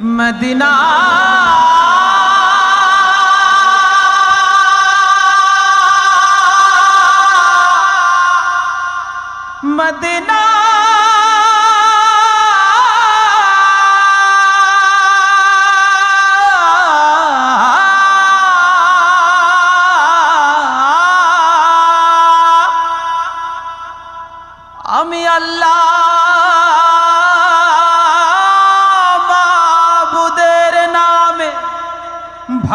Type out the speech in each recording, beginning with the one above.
Medina Medina আমি আল্লাহ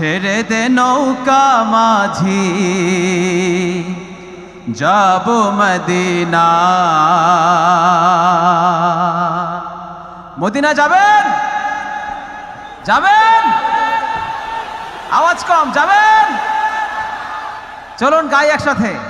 ছেড়ে দে নৌকা মাঝি। যাব মদিনা। মদিনা যাবেন? যাবেন? আওয়াজ কম, যাবেন? চলুন গাই একসাথে।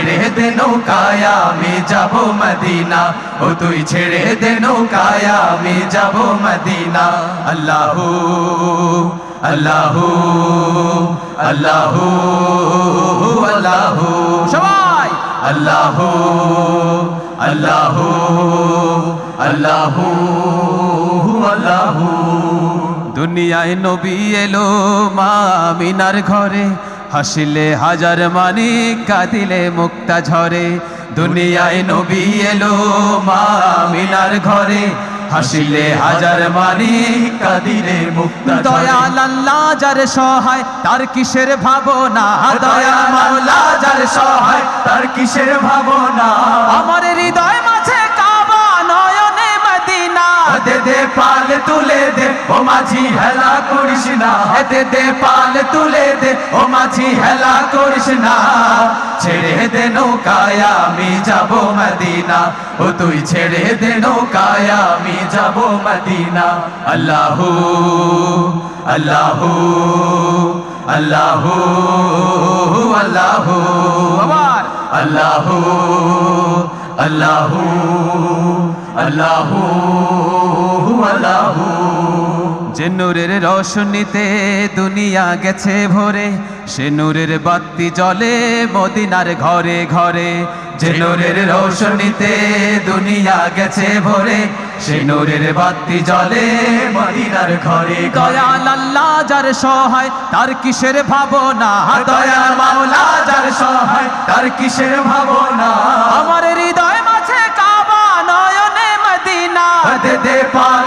ছেড়ে দে নৌকায় আমি যাব মদিনা। ও তুই ছেড়ে দে নৌকায় আমি যাব মদিনা। আল্লাহ আল্লাহ আল্লাহ আল্লাহ। সবাই! আল্লাহ আল্লাহ আল্লাহ আল্লাহ। দুনিয়ায় নবী এলো মা মিনার ঘরে। হাসিলে হাজার মানি কাঁদিলে মুক্তা ঝরে। দুনিয়ায় নবী এলো মা মিনার ঘরে। হাসিলে হাজার মানি কাঁদিলে মুক্তা দয়াল আল্লাহ যার সহায় তার কিসের ভাবনা? দয়া মাওলা যার সহায় তার কিসের ভাবনা? আমার হৃদয় মাঝে কাবা নয়নে মদিনা। দে দে পাল তুলে দে ও মাঝি হেলা করিস না। দে দে পাল তুলে দে ও মাঝি হেলা করিস না ছেড়ে দে নৌকায় আমি যাব মদিনা। ও তুই ছেড়ে দে নৌকায় আমি যাব মদিনা। আল্লাহ আল্লাহ আল্লাহ আল্লাহ আল্লাহ আল্লাহ আল্লাহ আল্লাহ। যে নূরের রোশনীতে দুনিয়া গেছে ভরে সে নূরের বাতি জ্বলে মদিনার ঘরে ঘরে। যে নূরের রোশনীতে দুনিয়া গেছে ভরে সে নূরের বাতি জ্বলে মদিনার ঘরে দয়াল আল্লাহ যার সহায় তার কিসের ভাবনা? দয়াল মাওলা যার সহায় তার কিসের ভাবনা? আমার হৃদয় মাঝে কাবা নয়নে মদিনা। দে দে